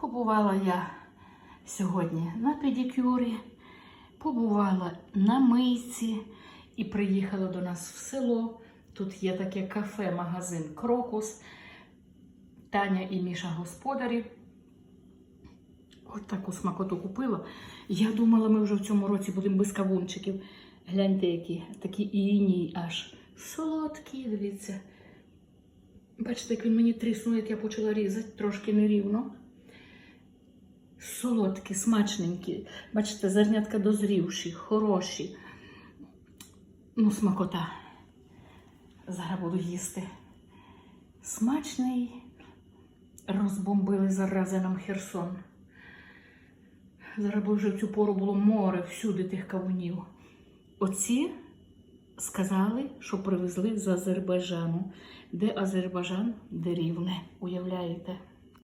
Побувала я сьогодні на педикюрі, побувала на мийці і приїхала до нас в село. Тут є таке кафе-магазин Крокус. Таня і Міша господарі. От таку смакоту купила. Я думала, ми вже в цьому році будемо без кавунчиків. Гляньте, які такі іній аж солодкі, дивіться. Бачите, як він мені тріснув, як я почала різати, трошки нерівно. Солодкі, смачненькі. Бачите, зернятка дозрівші, хороші. Ну, смакота. Зараз буду їсти. Смачний. Розбомбили зарази нам Херсон. Зараз вже в цю пору було море всюди тих кавунів. Оці сказали, що привезли з Азербайджану. Де Азербайджан, де рівне. Уявляєте?